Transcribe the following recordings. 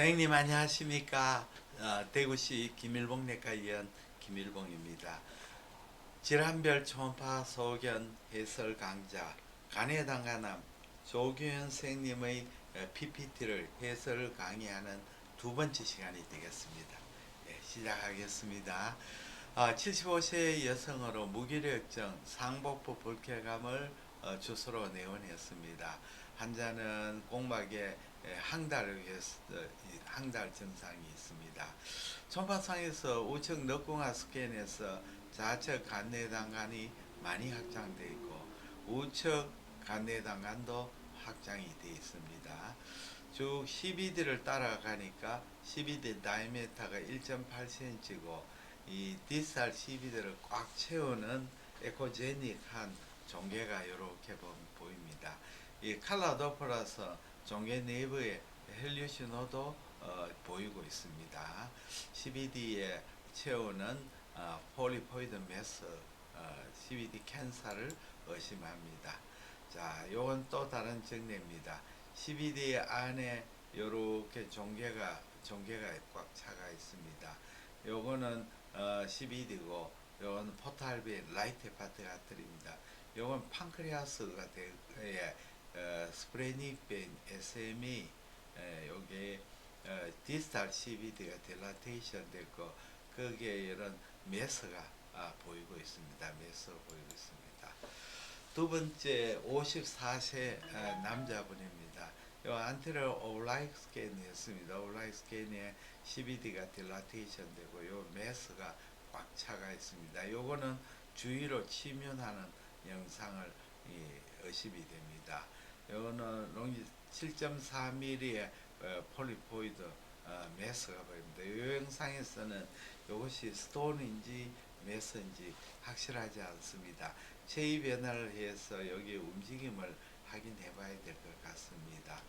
선생님 안녕하십니까? 어, 대구시 김일봉 내과 의원 김일봉입니다. 질환별 초음파 소견 해설 강좌 간해당간암 조규현 선생님의 어, PPT를 해설 강의하는 두 번째 시간이 되겠습니다. 예, 시작하겠습니다. 아, 75세 여성으로 무기력증, 상복부 불쾌감을 어, 주소로 내원했습니다. 환자는 공막에 예, 항달을 위해서 어, 이 항달 증상이 있습니다. 초음파상에서 우측 늑공화 스캔에서 좌측 간내당간이 많이 확장되어 있고 우측 간내당간도 확장이 되어 있습니다. 쭉 12D를 따라가니까 12D 다이메타가 1.8cm고 이 디스탈 12D를 꽉 채우는 에코제닉한 종괴가 이렇게 보입니다. 이 칼라 도플러서 종괴 내부에 헬리신호도 어, 보이고 있습니다. 12D에 채우는 어, 폴리포이드 메스 어, 12D 캔서를 의심합니다. 자, 요건 또 다른 증례입니다. 12D 안에 요렇게 종괴가 종괴가 꽉 차가 있습니다. 요거는 어, 12D고 요건 포탈비 라이트 파트 가트입니다. 요건 판크리아스가 되, 예, 어, 스프레닉벤 SMA 에, 요게 어, 디스탈 CBD가 딜라테이션 됐고 거기에 이런 메스가 아, 보이고 있습니다. 메스가 보이고 있습니다. 두 번째 54세 아, 남자분입니다. 요 안테리어 오라이크 스캔이었습니다. 오라이크 스캔에 CBD가 딜라테이션 되고 요 메스가 꽉 차가 있습니다. 요거는 주위로 치면하는 영상을 이, 의심이 됩니다. 요거는 롱지 7.4mm의 어, 폴리포이드 어, 메스가 보입니다. 이 영상에서는 이것이 스톤인지 메스인지 확실하지 않습니다. 체위 변화를 해서 여기 움직임을 확인해 봐야 될 것 같습니다.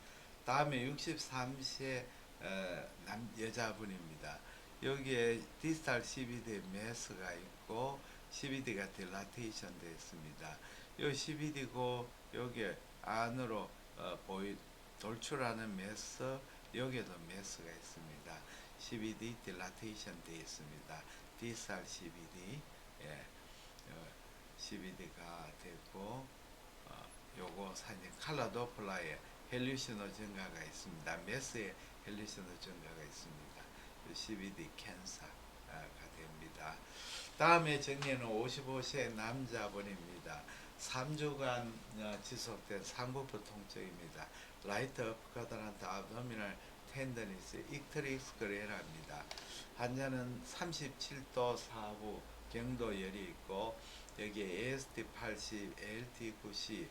다음에 63세 어, 남 여자분입니다. 여기에 디스탈 CBD 메스가 있고 CBD가 딜라테이션 되어 있습니다. 요 CBD고 여기 안으로 어, 보이 돌출하는 메스 여기에도 메스가 있습니다. CBD 딜라테이션 되어 있습니다. 디스탈 CBD 예, 어, CBD가 되고 어, 요거 사진 칼라 도 플라에 헬리시노 증가가 있습니다. 메스에 헬리시노 증가가 있습니다. CBD 캔서가 됩니다. 다음에 정리는 55세 남자분입니다. 3주간 어, 지속된 상부부 통증입니다. 라이트 업카드란트 아브도미널 텐더니스 익트릭스 그레라입니다. 환자는 37도 4부 경도열이 있고 여기에 AST 80, ALT 90,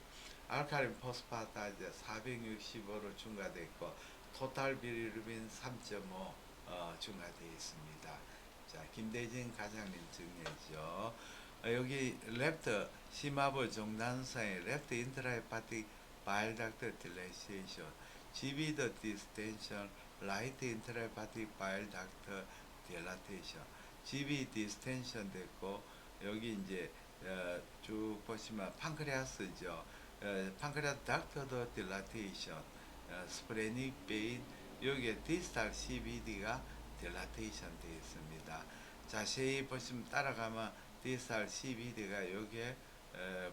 알카린 포스파타제 465로 중과되어 있고 토탈 비리루빈 3.5 어, 중과되어 있습니다. 자, 김대진 과장님 증례죠. 어, 여기 랩트 심화부 종단사의 랩트 인트라헤파틱 바일닥터 딜레이션, GB더 디스텐션, 라이트 인트라헤파틱 바일닥터 딜라테이션, GB 디스텐션 됐고 여기 이제 어, 쭉 보시면 판크레아스죠. 어, 판크레아스 닥터도 딜라테이션, 어, 스프레닉 베인 여기에 디스탈 CBD가 딜라테이션 되어 있습니다. 자세히 보시면 따라가면 디스탈 CBD가 여기에 에,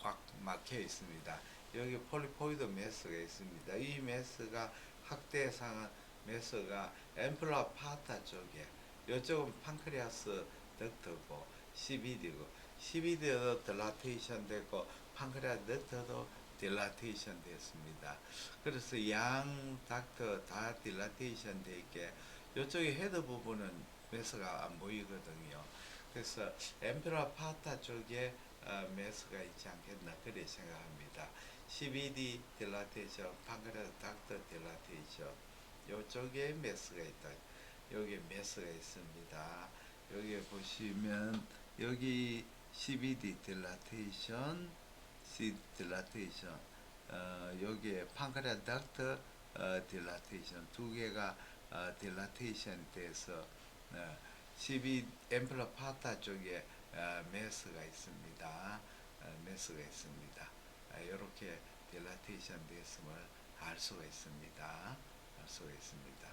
꽉 막혀 있습니다. 여기 폴리포이드 메스가 있습니다. 이 메스가 확대상은 메스가 엠플라 파타 쪽에 이쪽은 판크리아스 덕트고 CBD고 CBD도 딜라테이션 됐고 판크리아스 덕트도 딜라테이션 됐습니다. 그래서 양 닥터 다 딜라테이션 돼 있게 이쪽에 헤드 부분은 메스가 안 보이거든요. 그래서 엠페라 파타 쪽에 어, 메스가 있지 않겠나 그래 생각합니다. CBD 딜라테이션, 판크레스 닥터 딜라테이션 이쪽에 메스가 있다. 여기 메스가 있습니다. 여기 보시면 여기 CBD 딜라테이션, C 딜라테이션 어, 여기에 판크레스 닥터 어, 딜라테이션 두 개가 어, 딜라테이션 돼서 어, CB 엠플러 파타 쪽에 어, 메스가 있습니다. 어, 메스가 있습니다. 이렇게 딜라테이션 됐음을 알 수가 있습니다. 알 수가 있습니다.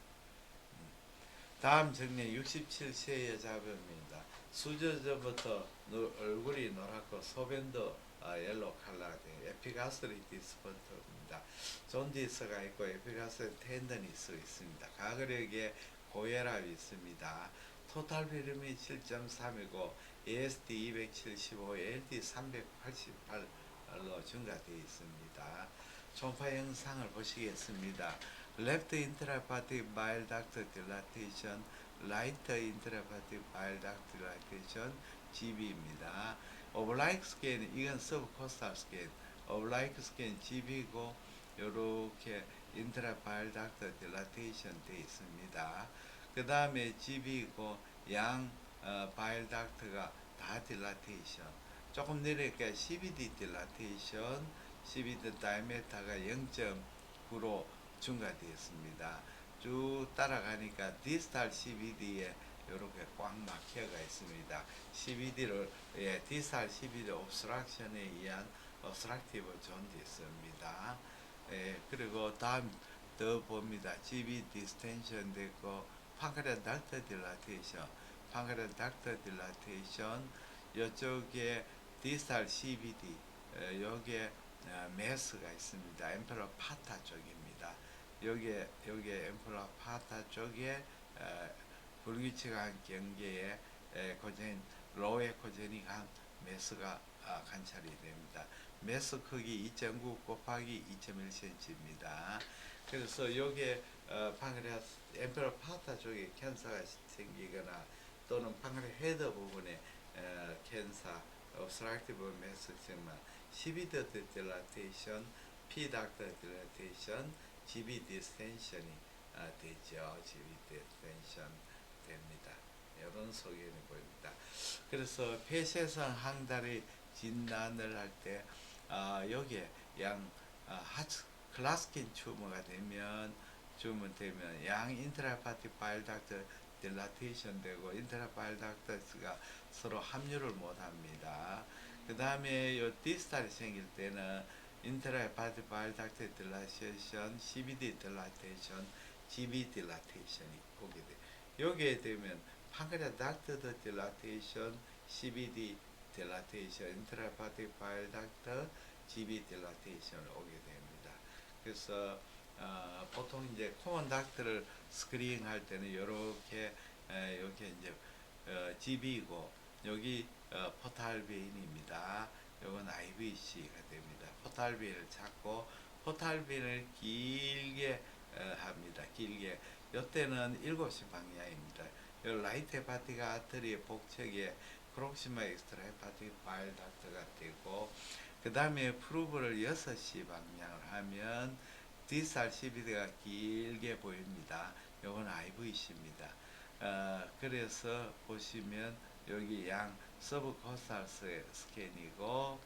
다음 정리 67세의 여자분입니다. 수저전부터 노- 얼굴이 노랗고 소변도 아, 옐로 컬러가 돼 에피가스리티스 번트입니다. 존디스가 있고 에피가스 텐더니스 있습니다. 가그력에 고혈압이 있습니다. 토탈 비름이 7.3이고 ASD 275, LD 388로 증가되어 있습니다. 초음파 영상을 보시겠습니다. Left intrahepatic bile duct dilatation, right intrahepatic bile duct dilatation, GB입니다. Oblique scan 이건 subcostal scan, oblique scan GB고 요렇게 intrabile duct dilatation 돼 있습니다. 그 다음에 GB고 양 어, bile duct가 다 dilatation. 조금 내리니까 CBD dilatation, CBD diameter가 0.9로 증가되었습니다. 쭉 따라가니까 디스탈 CBD에 이렇게 꽉 막혀가 있습니다. CBD를 예, 디스탈 CBD 옵스트럭션에 의한 옵스트럭티브 존디스입니다. 예, 그리고 다음 더 봅니다. GB 디스텐션 됐고 판크레 닥터 딜라테이션, 판크레 닥터 딜라테이션 이쪽에 디스탈 CBD 에, 여기에 어, 메스가 있습니다. 엠페러 파타 쪽입니다. 여기에 여기에 엠페러 파타 쪽에 어, 불규칙한 경계에 에, 코젠 로에 코제닉한 메스가 아, 관찰이 됩니다. 메스 크기 2.9 곱하기 2.1cm입니다. 그래서 여기에 어, 방그레아스 엠페러 파타 쪽에 캔서가 생기거나 또는 방그레 헤더 부분에 어, 캔서 obstructive mass 정말 CBD dilatation, P duct dilatation, GB distension이 아, 되죠. GB distension 됩니다. 이런 소견이 보입니다. 그래서 폐쇄성 항다리 진단을 할때 아, 여기에 양 아, 하츠 클라스킨 튜머가 되면 튜머 되면 양 인트라파틱 바일 닥터 딜라테이션 되고 인트라바일 닥터스가 서로 합류를 못 합니다. 그 다음에 요 디스탈이 생길 때는 인트라파틱 바일 닥터 딜라테이션, CBD 딜라테이션, GB 딜라테이션이 오게 돼. 여기에 되면 판크레 닥터 딜라테이션, CBD 딜라테이션, 인트라파틱 바일 닥터, GB 딜라테이션을 오게 됩니다. 그래서 어, 보통 이제 코먼 닥터를 스크린 할 때는 이렇게 이렇게 이제 어, GB이고 여기 어, 포탈베인입니다. 요건 IVC가 됩니다. 포탈베인을 찾고 포탈베인을 길게 어, 합니다. 길게 요때는 7시 방향입니다. 요 라이트 헤파틱 아트리의 복척에 프록시마 엑스트라 헤파틱 바일 닥터가 되고 그 다음에 프루브를 6시 방향을 하면 CBD가 길게 보입니다. 요건 IVC입니다. 어, 그래서 보시면 여기 양 서브코스탈 스캔이고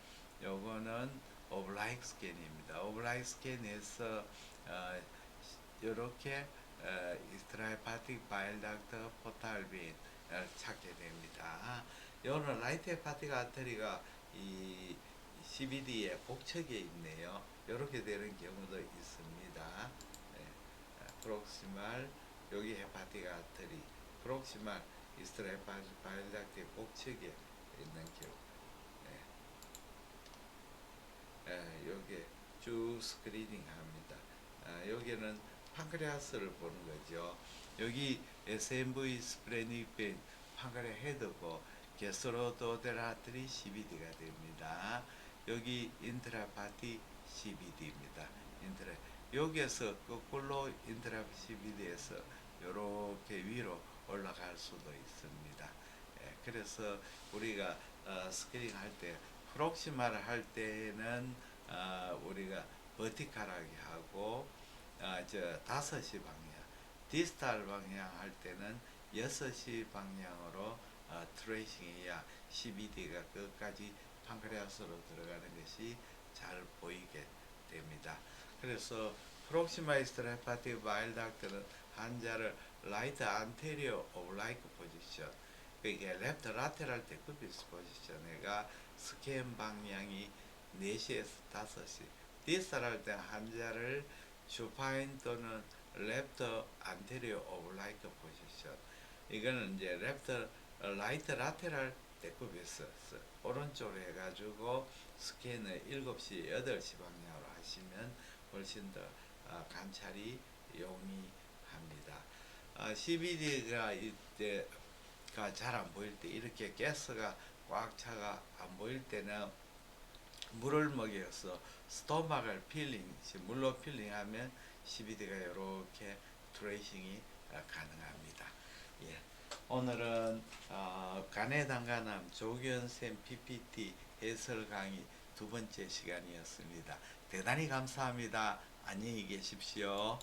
요거는 오블라이크 스캔입니다. 오블라이크 스캔에서 어, 이렇게 어, 이스트라이파틱 바일 닥터 포탈빈 을 찾게 됩니다. 요는 라이트 헤파틱 아터리가 이 CBD의 복척에 있네요. 이렇게 되는 경우도 있습니다. 예, 프록시말 여기 헤파틱 아터리, 프록시말 바일 닥터의 복척에 있는 경우. 예. 예, 여기 쭉 스크리닝 합니다. 아, 여기는 판크레아스를 보는 거죠. 여기 SMV 스프레닉빈 판크레 헤드고 게스로도데라트리 CBD가 됩니다. 여기 인트라파티 CBD입니다. 인트라 여기에서 거꾸로 인트라 CBD에서 이렇게 위로 올라갈 수도 있습니다. 예, 그래서 우리가 어, 스크린 할때 프록시마를 할 때는 어, 우리가 버티컬하게 하고 어, 저 다섯 시 방향, 디스탈 방향 할 때는 여섯 시 방향으로 어, 트레이싱해야 CBD가 끝까지 판크레아스로 들어가는 것이 잘 보이게 됩니다. 그래서 프록시마이스트 헤파틱 바일 닥터는 환자를 라이트 안테리어 오블라이크 포지션 그게 랩트 라테랄 데크비스 포지션에가 스캔 방향이 4시에서 5시 디스탈 할 때 환자를 슈파인 또는 left anterior oblique position. 이거는 이제 left right lateral 대급에서 오른쪽으로 해가지고 스캔을 7시, 8시 방향으로 하시면 훨씬 더 어, 관찰이 용이합니다. 어, CBD가 이때가 잘 안 보일 때 이렇게 가스가 꽉 차가 안 보일 때는 물을 먹여서 스토막을 필링, 물로 필링하면 CBD가 이렇게 트레이싱이 어, 가능합니다. 예. 오늘은 어, 간해단간암 조규현 쌤 PPT 해설 강의 두 번째 시간이었습니다. 대단히 감사합니다. 안녕히 계십시오.